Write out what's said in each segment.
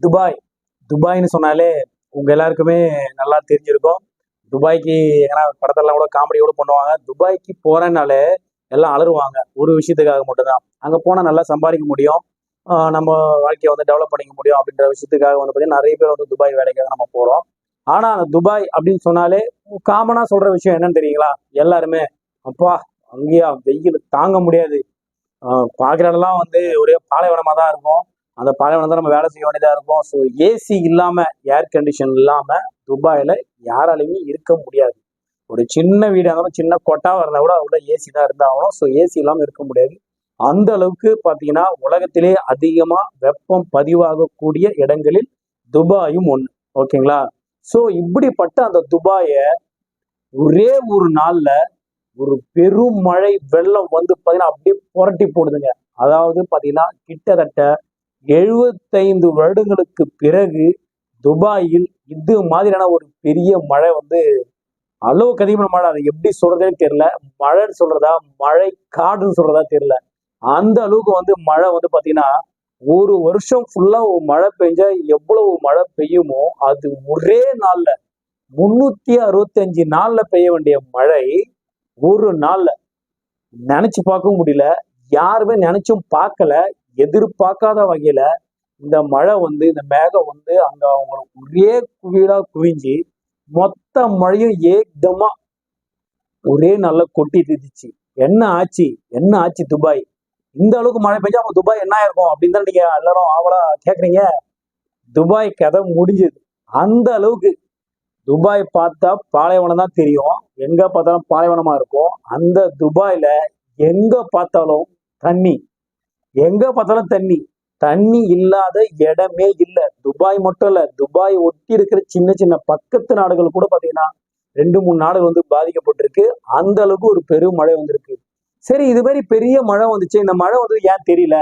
Dubai. துபாய்னு சொன்னாலே உங்க எல்லாருக்குமே நல்லா தெரிஞ்சிருக்கும். துபாய்க்கு ஏன்னா படத்தெல்லாம் கூட காமெடி கூட பண்ணுவாங்க. துபாய்க்கு போறேனாலே எல்லாம் அலறுவாங்க. ஒரு விஷயத்துக்காக மட்டும்தான். அங்க போனா நல்லா சம்பாதிக்க முடியும். ஆஹ் நம்ம வாழ்க்கையை வந்து டெவலப் பண்ணிக்க முடியும் அப்படின்ற விஷயத்துக்காக வந்து பார்த்தீங்கன்னா நிறைய பேர் வந்து துபாய் வேலைக்காக நம்ம போறோம். ஆனா அந்த துபாய் அப்படின்னு சொன்னாலே காமனா சொல்ற விஷயம் என்னன்னு தெரியுங்களா? எல்லாருமே அப்பா அங்கேயா? வெயில் தாங்க முடியாது. ஆஹ் வந்து ஒரே பாலைவனமாக தான் இருக்கும். அந்த பாலைவனம் தான் நம்ம வேலை செய்ய வேண்டியதா இருக்கும். ஸோ ஏசி இல்லாம ஏர் கண்டிஷன் இல்லாம துபாயில யாராலையுமே இருக்க முடியாது. ஒரு சின்ன வீடாக இருந்தாலும் சின்ன கொட்டாவா இருந்தா கூட அவங்கள ஏசி தான் இருந்தாகணும் ஸோ ஏசி இல்லாம இருக்க முடியாது. அந்த அளவுக்கு பார்த்தீங்கன்னா உலகத்திலே அதிகமா வெப்பம் பதிவாகக்கூடிய இடங்களில் துபாயும் ஒன்று ஓகேங்களா? ஸோ இப்படிப்பட்ட அந்த துபாயை ஒரே ஒரு நாள்ல ஒரு பெரும் மழை வெள்ளம் வந்து பார்த்தீங்கன்னா அப்படியே புரட்டி போடுதுங்க. அதாவது பார்த்தீங்கன்னா கிட்டத்தட்ட எழுபத்தைந்து வருடங்களுக்கு பிறகு துபாயில் இது மாதிரியான ஒரு பெரிய மழை வந்து அளவுக்கு அதிகமான மழை. அதை எப்படி சொல்றதுன்னு தெரியல. மழைன்னு சொல்றதா? மழை காடுன்னு சொல்றதா தெரியல. அந்த அளவுக்கு வந்து மழை வந்து பாத்தீங்கன்னா ஒரு வருஷம் ஃபுல்லா ஒரு மழை பெஞ்சா எவ்வளவு மழை பெய்யுமோ அது ஒரே நாள்ல முன்னூத்தி அறுபத்தி அஞ்சு நாள்ல பெய்ய வேண்டிய மழை ஒரு நாள்ல. நினைச்சு பார்க்கவும் முடியல. யாருமே நினைச்சும் பார்க்கல. எதிர்பார்க்காத வகையில இந்த மழை வந்து இந்த மேகம் வந்து அங்க அவங்களுக்கு ஒரே குவியலா குவிஞ்சு மொத்த மழையும் ஏக்தமா ஒரே நல்லா கொட்டி திதிச்சு என்ன ஆச்சு? என்ன ஆச்சு துபாய்? இந்த அளவுக்கு மழை பெஞ்சா அவங்க துபாய் என்ன இருக்கும் அப்படின்னு தான் நீங்க எல்லாரும் ஆவலா கேக்குறீங்க. துபாய் கதை முடிஞ்சது. அந்த அளவுக்கு துபாய் பார்த்தா பாலைவனம் தான் தெரியும். எங்க பார்த்தாலும் பாலைவனமா இருக்கும். அந்த துபாயில எங்க பார்த்தாலும் தண்ணி. எங்க பார்த்தாலும் தண்ணி. தண்ணி இல்லாத இடமே இல்லை. துபாய் மட்டும் இல்லை. துபாய் ஒட்டி இருக்கிற சின்ன சின்ன பக்கத்து நாடுகள் கூட பாத்தீங்கன்னா ரெண்டு மூணு நாடுகள் வந்து பாதிக்கப்பட்டிருக்கு. அந்த அளவுக்கு ஒரு பெரும் மழை வந்திருக்கு. சரி இது மாதிரி பெரிய மழை வந்துச்சு. இந்த மழை வந்து ஏன் தெரியல?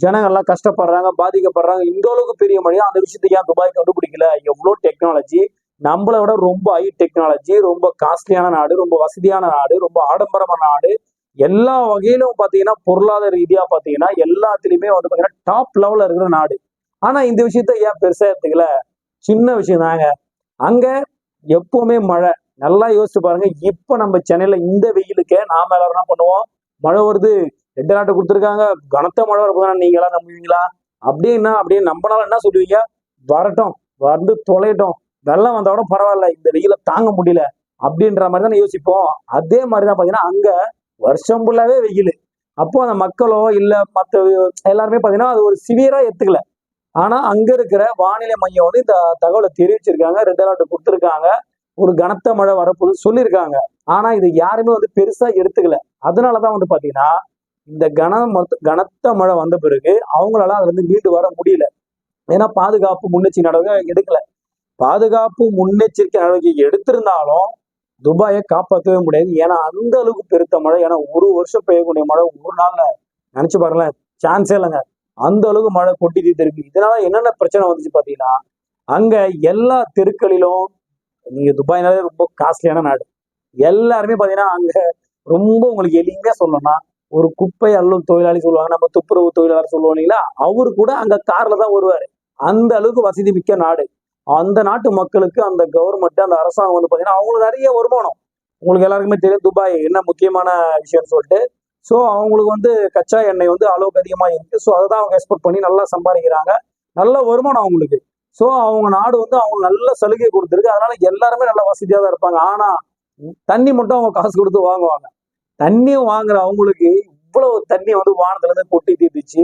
ஜனங்கள்லாம் கஷ்டப்படுறாங்க பாதிக்கப்படுறாங்க. இந்த அளவுக்கு பெரிய மழையா? அந்த விஷயத்தை ஏன் துபாய் கண்டுபிடிக்கல? எவ்வளோ டெக்னாலஜி நம்மளை விட ரொம்ப ஹை டெக்னாலஜி ரொம்ப காஸ்ட்லியான நாடு ரொம்ப வசதியான நாடு ரொம்ப ஆடம்பரமான நாடு. எல்லா வகையிலும் பாத்தீங்கன்னா பொருளாதார ரீதியா பாத்தீங்கன்னா எல்லாத்துலயுமே வந்து பாத்தீங்கன்னா டாப் லெவல்ல இருக்கிற நாடு. ஆனா இந்த விஷயத்த ஏன் பெருசா எடுத்துக்கல? சின்ன விஷயம் தாங்க. அங்க எப்பவுமே மழை. நல்லா யோசிச்சு பாருங்க. இப்ப நம்ம சென்னையில இந்த வெயிலுக்கே நாம எல்லாரும் என்ன பண்ணுவோம்? மழை வருது. ரெண்டு நாட்டு கொடுத்துருக்காங்க. கனத்த மழை வரப்போதான் நீங்களா எல்லாம் நம்புவீங்களா அப்படின்னா அப்படியே நம்பனால என்ன சொல்லுவீங்க? வரட்டும். வந்து தொலையட்டும். வெள்ளம் வந்தாலும் பரவாயில்ல. இந்த வெயில தாங்க முடியல. அப்படின்ற மாதிரி தான் யோசிப்போம். அதே மாதிரி தான் பாத்தீங்கன்னா அங்க வருஷம் ஃபுல்லாவே வெயில். அப்போ அந்த மக்களோ இல்லை மற்ற எல்லாருமே பார்த்தீங்கன்னா அது ஒரு சிவியரா எடுத்துக்கல ஆனா அங்க இருக்கிற வானிலை மையம் வந்து இந்த தகவலை தெரிவிச்சிருக்காங்க. ரெட் அலர்ட் கொடுத்துருக்காங்க. ஒரு கனத்த மழை வரப்போது சொல்லியிருக்காங்க. ஆனா இது யாருமே வந்து பெருசா எடுத்துக்கல. அதனாலதான் வந்து பாத்தீங்கன்னா இந்த கன கனத்த மழை வந்த பிறகு அவங்களால அதுல இருந்து மீண்டு வர முடியல. ஏன்னா பாதுகாப்பு முன்னெச்சரிக்கை நடவடிக்கை எடுக்கல. பாதுகாப்பு முன்னெச்சரிக்கை நடவடிக்கை எடுத்திருந்தாலும் துபாயை காப்பாற்றவே முடியாது. ஏன்னா அந்த அளவுக்கு பெருத்த மழை. ஏன்னா ஒரு வருஷம் பெய்யக்கூடிய மழை ஒரு நாள்ல நினைச்சு பாருங்களேன் சான்ஸே இல்லைங்க. அந்த அளவுக்கு மழை கொட்டிட்டு இருக்கு. இதனால என்னென்ன பிரச்சனை வந்துச்சு பாத்தீங்கன்னா அங்க எல்லா தெருக்களிலும் நீங்க துபாய்னாலே ரொம்ப காஸ்ட்லியான நாடு. எல்லாருமே பாத்தீங்கன்னா அங்க ரொம்ப உங்களுக்கு எளிமையா சொல்லணும்னா ஒரு குப்பை அள்ளும் தொழிலாளி சொல்லுவாங்க. நம்ம துப்புரவு தொழிலாளர் சொல்லுவோம் இல்லைங்களா? அவரு கூட அங்க கார்ல தான் வருவாரு. அந்த அளவுக்கு வசதி மிக்க நாடு. அந்த நாட்டு மக்களுக்கு அந்த கவர்மெண்ட் அந்த அரசாங்கம் வந்து பார்த்தீங்கன்னா அவங்களுக்கு நிறைய வருமானம். உங்களுக்கு எல்லாருக்குமே தெரியும் துபாய் என்ன முக்கியமான விஷயம்னு சொல்லிட்டு. ஸோ அவங்களுக்கு வந்து கச்சா எண்ணெய் வந்து அளவுக்கு அதிகமாக இருக்குது ஸோ அதை தான் அவங்க எக்ஸ்போர்ட் பண்ணி நல்லா சம்பாதிக்கிறாங்க. நல்ல வருமானம் அவங்களுக்கு. ஸோ அவங்க நாடு வந்து அவங்க நல்ல சலுகை கொடுத்துருக்கு. அதனால எல்லாருமே நல்ல வசதியாக தான் இருப்பாங்க. ஆனால் தண்ணி மட்டும் அவங்க காசு கொடுத்து வாங்குவாங்க. தண்ணியும் வாங்குற அவங்களுக்கு இவ்வளவு தண்ணி வந்து வானத்துல இருந்து கொட்டி தீர்த்துச்சு.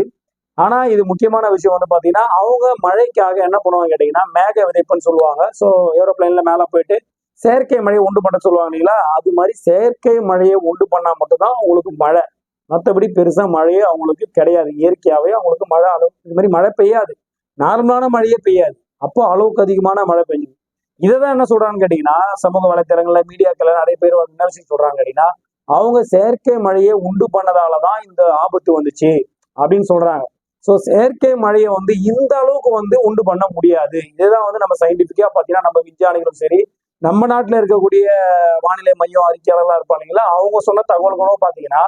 ஆனா இது முக்கியமான விஷயம் வந்து பாத்தீங்கன்னா அவங்க மழைக்காக என்ன பண்ணுவாங்க கேட்டீங்கன்னா மேக விதைப்புன்னு சொல்லுவாங்க. ஸோ ஏரோப்ளைன்ல மேல போயிட்டு செயற்கை மழையை உண்டு பண்ண சொல்லுவாங்க இல்லைங்களா? அது மாதிரி செயற்கை மழையை உண்டு பண்ணா மட்டும்தான் அவங்களுக்கு மழை. மற்றபடி பெருசா மழையே அவங்களுக்கு கிடையாது. இயற்கையாவே அவங்களுக்கு மழை அளவு இது மாதிரி மழை பெய்யாது. நார்மலான மழையே பெய்யாது. அப்போ அளவுக்கு அதிகமான மழை பெய்யும் இதை தான் என்ன சொல்றான்னு கேட்டீங்கன்னா சமூக வலைத்தளங்கள்ல மீடியாக்கள்ல நிறைய பேர் என்ன விஷயம் சொல்றாங்க கேட்டீங்கன்னா அவங்க செயற்கை மழையை உண்டு பண்ணதால தான் இந்த ஆபத்து வந்துச்சு அப்படின்னு சொல்றாங்க. ஸோ செயற்கை மழையை வந்து இந்த அளவுக்கு வந்து உண்டு பண்ண முடியாது. இதுதான் வந்து நம்ம சயின்டிஃபிக்காக பார்த்தீங்கன்னா நம்ம விஞ்ஞானிகளும் சரி நம்ம நாட்டில் இருக்கக்கூடிய வானிலை மையம் அறிக்கையாளர்களாக இருப்பாங்களா அவங்க சொன்ன தகவல்களும் பார்த்தீங்கன்னா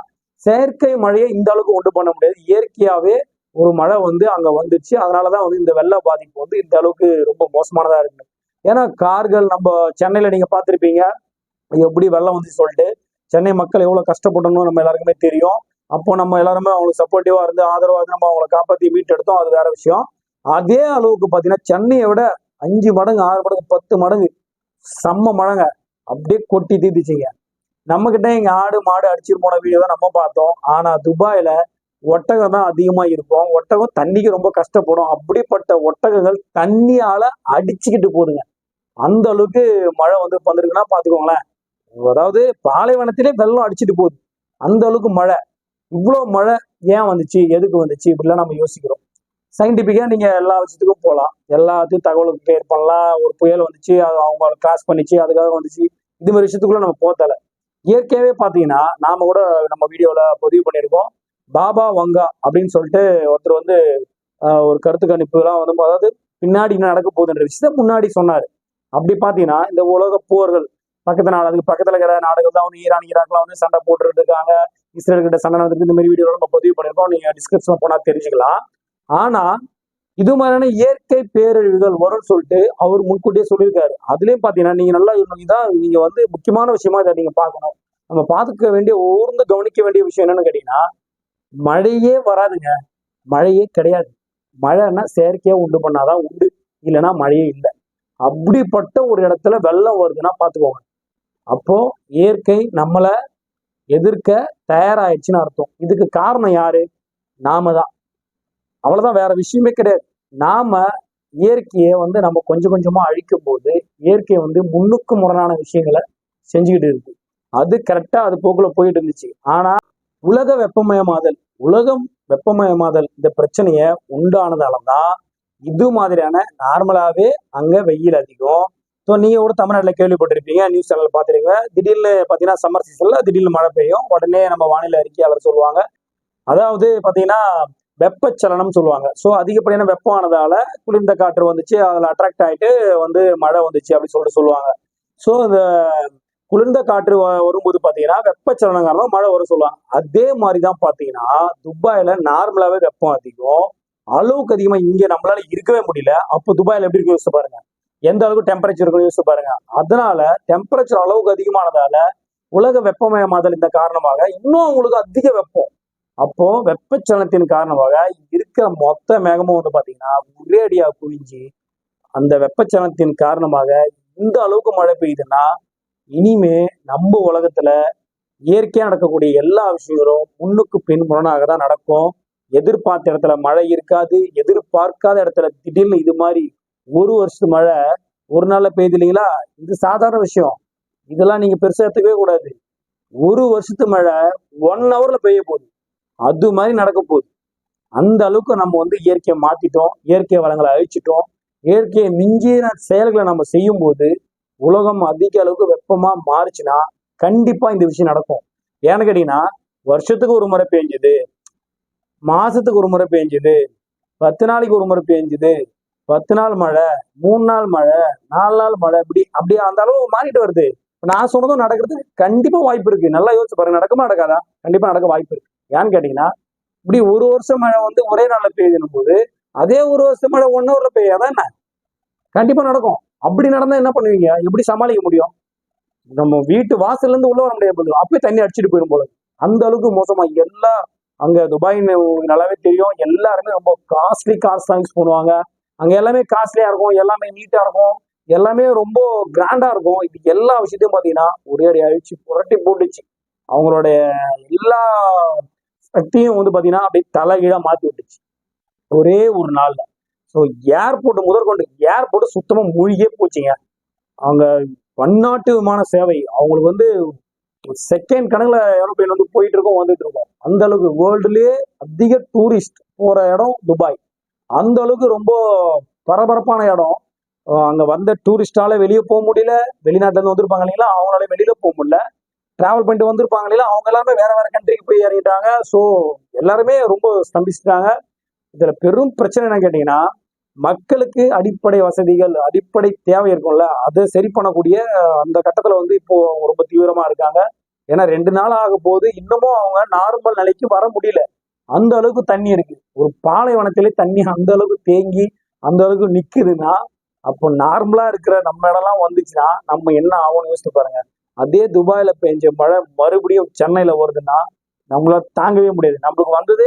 செயற்கை மழையை இந்த அளவுக்கு உண்டு பண்ண முடியாது. இயற்கையாகவே ஒரு மழை வந்து அங்கே வந்துச்சு அதனாலதான் வந்து இந்த வெள்ள பாதிப்பு வந்து இந்த அளவுக்கு ரொம்ப மோசமானதாக இருக்கு. ஏன்னா கார்கள் நம்ம சென்னையில் நீங்கள் பார்த்துருப்பீங்க எப்படி வெள்ளம் வந்து சொல்லிட்டு சென்னை மக்கள் எவ்வளோ கஷ்டப்படணும் நம்ம எல்லாருக்குமே தெரியும். அப்போ நம்ம எல்லாருமே அவங்களுக்கு சப்போர்ட்டிவா இருந்து ஆதரவா இருந்து நம்ம அவங்களை காப்பாற்றி மீட்டெடுத்தோம். அது வேற விஷயம். அதே அளவுக்கு பாத்தீங்கன்னா சென்னையை விட அஞ்சு மடங்கு ஆறு மடங்கு பத்து மடங்கு செம்ம மழைங்க. அப்படியே கொட்டி தீர்த்துச்சிங்க. நம்ம கிட்ட இங்க ஆடு மாடு அடிச்சிட்டு போன வீடியோ தான் நம்ம பார்த்தோம். ஆனா துபாயில ஒட்டகம் தான் அதிகமா இருக்கும். ஒட்டகம் தண்ணிக்கு ரொம்ப கஷ்டப்படும். அப்படிப்பட்ட ஒட்டகங்கள் தண்ணியால அடிச்சுக்கிட்டு போதுங்க. அந்த அளவுக்கு மழை வந்து வந்திருக்குன்னா பாத்துக்கோங்களேன். அதாவது பாலைவனத்திலே வெள்ளம் அடிச்சிட்டு போகுது. அந்த அளவுக்கு மழை. இவ்வளோ மழை ஏன் வந்துச்சு? எதுக்கு வந்துச்சு? இப்படிலாம் நம்ம யோசிக்கிறோம். சயின்டிஃபிக்காக நீங்க எல்லா விஷயத்துக்கும் போகலாம் எல்லாத்தையும் தகவலுக்கு கிளியர் பண்ணலாம். ஒரு புயல் வந்துச்சு அது அவங்க கிராஸ் பண்ணிச்சு அதுக்காக வந்துச்சு. இது மாதிரி விஷயத்துக்குள்ள நம்ம போத்தல இயற்கையாவே பாத்தீங்கன்னா நாம கூட நம்ம வீடியோல பதிவு பண்ணியிருக்கோம். பாபா வங்கா அப்படின்னு சொல்லிட்டு ஒருத்தர் வந்து ஆஹ், ஒரு கருத்து கணிப்புலாம் வந்து அதாவது பின்னாடி என்ன நடக்க போகுதுன்ற விஷயத்த முன்னாடி சொன்னாரு. அப்படி பாத்தீங்கன்னா இந்த உலக போர்கள் பக்கத்து நாடு அதுக்கு பக்கத்துல இருக்கிற நாடுகள் தான் வந்து ஈரான் ஈராக்லாம் வந்து சண்டை போட்டுட்டு இருக்காங்க. இஸ்ரேல் கிட்ட சண்டை நடந்திருக்கு. இந்த மாதிரி வீடியோ நம்ம பதிவு பண்ணியிருக்கோம். நீங்க டிஸ்கிரிப்ஷன்ல போனா தெரிஞ்சுக்கலாம். ஆனா இது மாதிரியான இயற்கை பேரழிவுகள் வரும்னு சொல்லிட்டு அவர் முன்கூட்டியே சொல்லியிருக்காரு. அதுலயும் பாத்தீங்கன்னா நீங்க நல்லா இதான் நீங்க வந்து முக்கியமான விஷயமா இதை நீங்க பார்க்கணும். நம்ம பார்த்துக்க வேண்டிய ஊர்ந்து கவனிக்க வேண்டிய விஷயம் என்னன்னு கேட்டீங்கன்னா மழையே வராதுங்க. மழையே கிடையாது. மழைன்னா செயற்கையா உண்டு பண்ணாதான் உண்டு. இல்லைன்னா மழையே இல்லை. அப்படிப்பட்ட ஒரு இடத்துல வெள்ளம் வருதுன்னா பார்த்துக்கோங்க. அப்போ இயற்கை நம்மளை எதிர்க்க தயாராயிடுச்சுன்னு அர்த்தம். இதுக்கு காரணம் யாரு? நாம தான். அவ்வளவுதான் வேற விஷயமே கிடையாது. நாம இயற்கையை வந்து நம்ம கொஞ்சம் கொஞ்சமா அழிக்கும் போது இயற்கை வந்து முன்னுக்கு முரணான விஷயங்களை செஞ்சுக்கிட்டு இருக்கு. அது கரெக்டா அது போக்குல போயிட்டு இருந்துச்சு. ஆனா உலக வெப்பமயமாதல் உலகம் வெப்பமயமாதல் இந்த பிரச்சனைய உண்டானதால தான் இது மாதிரியான நார்மலாவே அங்க வெயில் அதிகம் ஸோ நீங்க கூட தமிழ்நாட்டுல கேள்விப்பட்டிருப்பீங்க நியூஸ் சேனல் பார்த்துருப்பீங்க திடீர்னு பார்த்தீங்கன்னா சம்மர் சீசன்ல திடீர்னு மழை பெய்யும். உடனே நம்ம வானிலை அறிக்கையாளர் சொல்லுவாங்க. அதாவது பார்த்தீங்கன்னா வெப்பச்சலனம் சொல்லுவாங்க. ஸோ அதிகப்படியான வெப்பமானதால குளிர்ந்த காற்று வந்துச்சு அதில் அட்ராக்ட் ஆயிட்டு வந்து மழை வந்துச்சு அப்படின்னு சொல்லிட்டு சொல்லுவாங்க. ஸோ இந்த குளிர்ந்த காற்று வ- வரும்போது பார்த்தீங்கன்னா வெப்பச்சலனம் காரணமாக மழை வரும் சொல்லுவாங்க. அதே மாதிரி தான் பார்த்தீங்கன்னா துபாயில் நார்மலாவே வெப்பம் அதிகம். அளவுக்கு அதிகமா இங்க நம்மளால இருக்கவே முடியல. அப்போ துபாயில எப்படி இருக்கு யோசிச்சு பாருங்க. எந்த அளவுக்கு டெம்பரேச்சர் இருக்குன்னு யோசிச்சு பாருங்க. அதனால டெம்பரேச்சர் அளவுக்கு அதிகமானதால உலக வெப்பமயமாதல் இந்த காரணமாக இன்னும் உங்களுக்கு அதிக வெப்பம். அப்போ வெப்பச்சலனத்தின் காரணமாக இருக்கிற மொத்த மேகமும் வந்து பாத்தீங்கன்னா ஒரேடியா குவிஞ்சு அந்த வெப்பச்சலனத்தின் காரணமாக இந்த அளவுக்கு மழை பெய்யுதுன்னா இனிமே நம்ம உலகத்துல இயற்கையா நடக்கக்கூடிய எல்லா விஷயங்களும் முன்னுக்கு பின் முரணாக தான் நடக்கும். எதிர்பார்த்த இடத்துல மழை இருக்காது எதிர்பார்க்காத இடத்துல திடீர்னு இது மாதிரி ஒரு வருஷத்து மழை ஒரு நாள்ல பெய்யுது இல்லைங்களா? இது சாதாரண விஷயம். இதெல்லாம் நீங்க பெருசா எடுத்துக்கவே கூடாது. ஒரு வருஷத்து மழை ஒன் ஹவர்ல பெய்ய போகுது. அது மாதிரி நடக்க போகுது. அந்த அளவுக்கு நம்ம வந்து இயற்கையை மாத்திட்டோம் இயற்கை வளங்களை அழிச்சிட்டோம். இயற்கையை மிஞ்சின செயல்களை நம்ம செய்யும் போது உலகம் அதிக அளவுக்கு வெப்பமா மாறுச்சுன்னா கண்டிப்பா இந்த விஷயம் நடக்கும். ஏன்னு கேட்டீங்கன்னா வருஷத்துக்கு ஒரு முறை பெஞ்சுது மாசத்துக்கு ஒரு முறை பெஞ்சுது பத்து நாளைக்கு ஒரு முறை பெஞ்சுது பத்து நாள் மழை மூணு நாள் மழை நாலு நாள் மழை இப்படி அப்படி அந்த அளவு மாறிட்டு வருது. இப்ப நான் சொன்னதும் நடக்கிறது கண்டிப்பா வாய்ப்பு இருக்கு. நல்லா யோசிச்சு பாருங்க. நடக்குமா நடக்காதா? கண்டிப்பா நடக்க வாய்ப்பு இருக்கு. ஏன்னு கேட்டீங்கன்னா இப்படி ஒரு வருஷம் மழை வந்து ஒரே நாள்ல பெய்யுதுன்னும் போது அதே ஒரு வருஷம் மழை ஒன் ஹவர்ல பெய்யாதான் என்ன? கண்டிப்பா நடக்கும். அப்படி நடந்தா என்ன பண்ணுவீங்க? எப்படி சமாளிக்க முடியும்? நம்ம வீட்டு வாசல்ல இருந்து உள்ள வர முடியாது போது அப்பயே தண்ணி அடிச்சுட்டு போயிடும் போல. அந்த அளவுக்கு மோசமா. எல்லா அங்க துபாய் நல்லாவே தெரியும். எல்லாருமே ரொம்ப காஸ்ட்லி கார்ஸ் தான் யூஸ் பண்ணுவாங்க. அங்கே எல்லாமே காஸ்ட்லியாக இருக்கும் எல்லாமே நீட்டாக இருக்கும். எல்லாமே ரொம்ப கிராண்டாக இருக்கும். இது எல்லா விஷயத்தையும் பார்த்தீங்கன்னா ஒரே அடி அழிச்சு புரட்டி போட்டுச்சு. அவங்களோட எல்லா சக்தியும் வந்து பார்த்தீங்கன்னா அப்படியே தலைகீழாக மாற்றி விட்டுச்சு. ஒரே ஒரு நாளில். ஸோ ஏர்போர்ட் முதற்கொண்டு ஏர்போர்ட் சுத்தமாக மூழ்கியே போச்சுங்க. அவங்க பன்னாட்டு விமான சேவை அவங்களுக்கு வந்து செகண்ட் கணக்கில் ஏரோப்ளைன் வந்து போயிட்டு இருக்கோம் வந்துட்டு இருக்கோம். அந்த அளவுக்கு வேர்ல்டுலேயே அதிக டூரிஸ்ட் போகிற இடம் துபாய். அந்த அளவுக்கு ரொம்ப பரபரப்பான இடம். அங்கே அங்க வந்த டூரிஸ்டால வெளியே போக முடியல. வெளிநாட்டுல இருந்து வந்திருப்பாங்க இல்லைங்களா? அவங்களால வெளியில போக முடியல. டிராவல் பண்ணிட்டு வந்திருப்பாங்க இல்லைங்களா? அவங்க எல்லாமே வேற வேற கண்ட்ரிக்கு போய் இறங்கிட்டாங்க ஸோ எல்லாருமே ரொம்ப ஸ்தம்பிச்சிட்டாங்க. இதுல பெரும் பிரச்சனை என்ன கேட்டீங்கன்னா மக்களுக்கு அடிப்படை வசதிகள் அடிப்படை தேவை இருக்கும்ல. அதை சரி பண்ணக்கூடிய அந்த கட்டத்துல வந்து இப்போ ரொம்ப தீவிரமா இருக்காங்க. ஏன்னா ரெண்டு நாள் ஆக போது இன்னமும் அவங்க நார்மல் நிலைக்கு வர முடியல. அந்த அளவுக்கு தண்ணி இருக்கு. ஒரு பாலைவனத்திலே தண்ணி அந்த அளவுக்கு தேங்கி அந்த அளவுக்கு நிக்குதுன்னா அப்போ நார்மலா இருக்கிற நம்ம இடம்லாம் வந்துச்சுன்னா நம்ம என்ன ஆகும்னு யோசிச்சு பாருங்க. அதே துபாயில பெஞ்ச மழை மறுபடியும் சென்னையில வருதுன்னா நம்மளால தாங்கவே முடியாது. நம்மளுக்கு வந்தது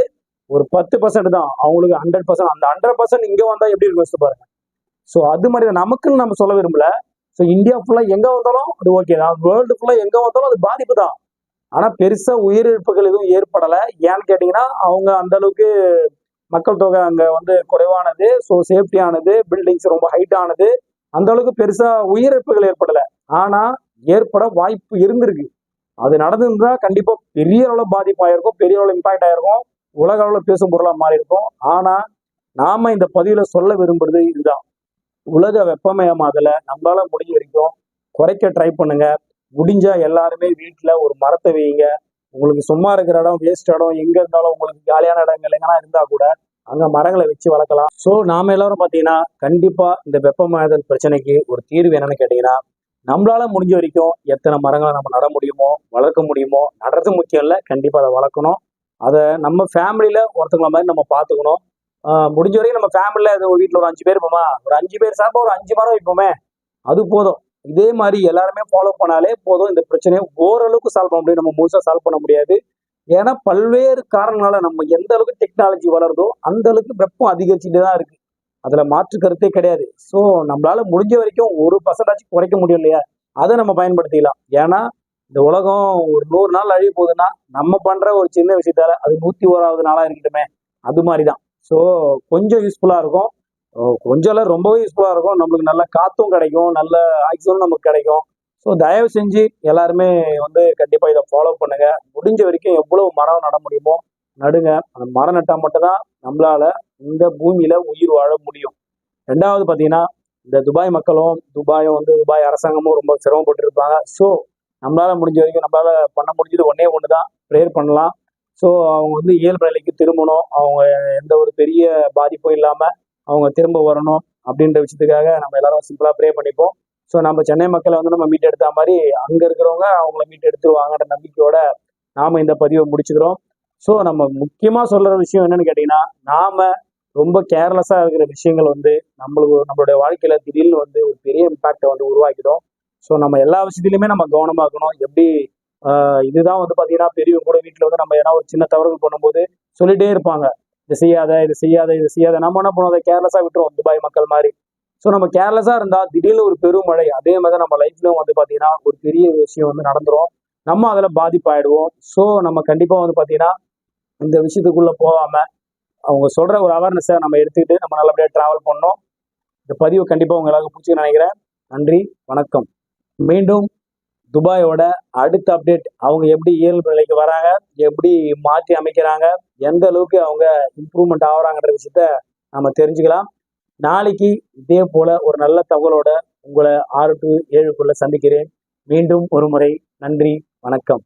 ஒரு பத்து பர்சன்ட் தான். அவங்களுக்கு ஹண்ட்ரட் பர்சன்ட் அந்த ஹண்ட்ரட் பர்சன்ட் இங்க வந்தா எப்படி இருக்கு யோசிச்சு பாருங்க. ஸோ அது மாதிரி தான் நமக்குன்னு நம்ம சொல்ல விரும்பல. ஸோ இந்தியா ஃபுல்லா எங்க வந்தாலும் அது ஓகே தான். வேர்ல்டு ஃபுல்லா எங்க வந்தாலும் அது பாதிப்பு தான். ஆனா பெருசா உயிரிழப்புகள் எதுவும் ஏற்படல. ஏன்னு கேட்டீங்கன்னா அவங்க அந்த அளவுக்கு மக்கள் தொகை அங்க வந்து குறைவானது. ஸோ சேஃப்டியானது பில்டிங்ஸ் ரொம்ப ஹைட் ஆனது. அந்த அளவுக்கு பெருசா உயிரிழப்புகள் ஏற்படல. ஆனா ஏற்பட வாய்ப்பு இருந்திருக்கு. அது நடந்திருந்தா கண்டிப்பா பெரிய அளவு பாதிப்பாயிருக்கும் பெரிய அளவு இம்பாக்ட் ஆயிருக்கும். உலக அளவுல பேசும் பொருளா மாறி இருக்கும் ஆனா நாம இந்த பதிவுல சொல்ல விரும்புறது இதுதான். உலக வெப்பமயமாதல நம்மளால முடிஞ்ச வரைக்கும் குறைக்க ட்ரை பண்ணுங்க. முடிஞ்சா எல்லாருமே வீட்டுல ஒரு மரத்தை வைங்க. உங்களுக்கு சும்மா இருக்கிற இடம் வேஸ்ட் இடம் எங்க இருந்தாலும் உங்களுக்கு காலியான இடங்கள் எங்கன்னா இருந்தா கூட அங்க மரங்களை வச்சு வளர்க்கலாம். ஸோ நாம எல்லாரும் பாத்தீங்கன்னா கண்டிப்பா இந்த வெப்பமாதல் பிரச்சனைக்கு ஒரு தீர்வு என்னன்னு கேட்டீங்கன்னா நம்மளால முடிஞ்ச வரைக்கும் எத்தனை மரங்களை நம்ம நட முடியுமோ வளர்க்க முடியுமோ நடுறது முக்கியம் இல்லை. கண்டிப்பா அதை வளர்க்கணும். அதை நம்ம ஃபேமிலியில ஒருத்தங்கள மாதிரி நம்ம பார்த்துக்கணும் முடிஞ்ச வரைக்கும் நம்ம ஃபேமிலியில வீட்டில் ஒரு அஞ்சு பேர் இருப்போமா? ஒரு அஞ்சு பேர் சார்பா ஒரு அஞ்சு மரம் வைப்போமே. அது போதும். இதே மாதிரி எல்லாருமே ஃபாலோ பண்ணாலே போதும். இந்த பிரச்சனையை ஓரளவுக்கு சால்வ் பண்ண முடியும். நம்ம முழுசாக சால்வ் பண்ண முடியாது. ஏன்னா பல்வேறு காரணங்களால நம்ம எந்த அளவுக்கு டெக்னாலஜி வளருதோ அந்த அளவுக்கு வெப்பம் அதிகரிச்சுட்டு தான் இருக்கு. அதுல மாற்று கருத்தே கிடையாது. ஸோ நம்மளால முடிஞ்ச வரைக்கும் ஒரு பர்சன்டாச்சும் குறைக்க முடியும் இல்லையா? அதை நம்ம பயன்படுத்திக்கலாம். ஏன்னா இந்த உலகம் ஒரு நூறு நாள் அழிய போகுதுன்னா நம்ம பண்ற ஒரு சின்ன விஷயத்தால அது நூத்தி ஓராவது நாளா இருக்கட்டுமே. அது மாதிரி தான். ஸோ கொஞ்சம் யூஸ்ஃபுல்லா இருக்கும். கொஞ்சம் ரொம்பவே யூஸ்ஃபுல்லாக இருக்கும். நம்மளுக்கு நல்ல காத்தும் கிடைக்கும். நல்ல ஆக்சிஜனும் நமக்கு கிடைக்கும். ஸோ தயவு செஞ்சு எல்லாருமே வந்து கண்டிப்பாக இதை ஃபாலோ பண்ணுங்க. முடிஞ்ச வரைக்கும் எவ்வளவு மரம் நட முடியுமோ நடுங்க. அந்த மரம் நட்டால் மட்டும்தான் நம்மளால இந்த பூமியில உயிர் வாழ முடியும். ரெண்டாவது பார்த்தீங்கன்னா இந்த துபாய் மக்களும் துபாயும் வந்து துபாய் அரசாங்கமும் ரொம்ப சிரமப்பட்டு இருப்பாங்க ஸோ நம்மளால முடிஞ்ச வரைக்கும் நம்மளால பண்ண முடிஞ்சது ஒன்னே ஒன்று தான் ப்ரேயர் பண்ணலாம். ஸோ அவங்க வந்து இயல்பு நிலைக்கு திரும்பணும். அவங்க எந்த ஒரு பெரிய பாதிப்பும் இல்லாமல் அவங்க திரும்ப வரணும் அப்படின்ற விஷயத்துக்காக நம்ம எல்லாரும் சிம்பிளா ப்ரே பண்ணிப்போம். ஸோ நம்ம சென்னை மக்களை வந்து நம்ம மீட் எடுத்த மாதிரி அங்க இருக்கிறவங்க அவங்கள மீட் எடுத்துருவாங்கன்ற நம்பிக்கையோட நாம இந்த பதிவை முடிச்சுக்கிறோம். ஸோ நம்ம முக்கியமா சொல்ற விஷயம் என்னன்னு கேட்டீங்கன்னா நாம ரொம்ப கேர்லெஸ்ஸா இருக்கிற விஷயங்கள் வந்து நம்மளுக்கு நம்மளுடைய வாழ்க்கையில திடீர்னு வந்து ஒரு பெரிய இம்பாக்டை வந்து உருவாக்கிடும். ஸோ நம்ம எல்லா விஷயத்துலையுமே நம்ம கவனமாக்கணும். எப்படி இதுதான் வந்து பாத்தீங்கன்னா பெரியவங்க கூட வீட்டில் வந்து நம்ம ஏன்னா ஒரு சின்ன தவறுகள் பண்ணும்போது சொல்லிட்டே இருப்பாங்க. இது செய்யாத இது செய்யாத இது செய்யாத. நம்ம என்ன பண்ணுவோம்? அதை கேர்லெஸ்ஸாக விட்டுருவோம் துபாய் மக்கள் மாதிரி. ஸோ நம்ம கேர்லெஸ்ஸாக இருந்தால் திடீர்னு ஒரு பெருமழை அதே மாதிரி தான் நம்ம லைஃப்லையும் வந்து பார்த்தீங்கன்னா ஒரு பெரிய விஷயம் வந்து நடந்துரும். நம்ம அதில் பாதிப்பாயிடுவோம். ஸோ நம்ம கண்டிப்பாக வந்து பார்த்தீங்கன்னா இந்த விஷயத்துக்குள்ளே போகாமல் அவங்க சொல்கிற ஒரு அவேர்னஸை நம்ம எடுத்துக்கிட்டு நம்ம நல்லபடியாக ட்ராவல் பண்ணோம் இந்த பதிவு கண்டிப்பாக உங்களுக்கு பிடிச்சி நினைக்கிறேன். நன்றி வணக்கம். மீண்டும் துபாயோட அடுத்த அப்டேட் அவங்க எப்படி இயல்பு நிலைக்கு வராங்க எப்படி மாற்றி அமைக்கிறாங்க எந்த அளவுக்கு அவங்க இம்ப்ரூவ்மெண்ட் ஆகுறாங்கன்ற விஷயத்த நம்ம தெரிஞ்சுக்கலாம். நாளைக்கு இதே போல ஒரு நல்ல தகவலோட உங்களை ஆறு டு ஏழுக்குள்ள சந்திக்கிறேன். மீண்டும் ஒரு முறை நன்றி வணக்கம்.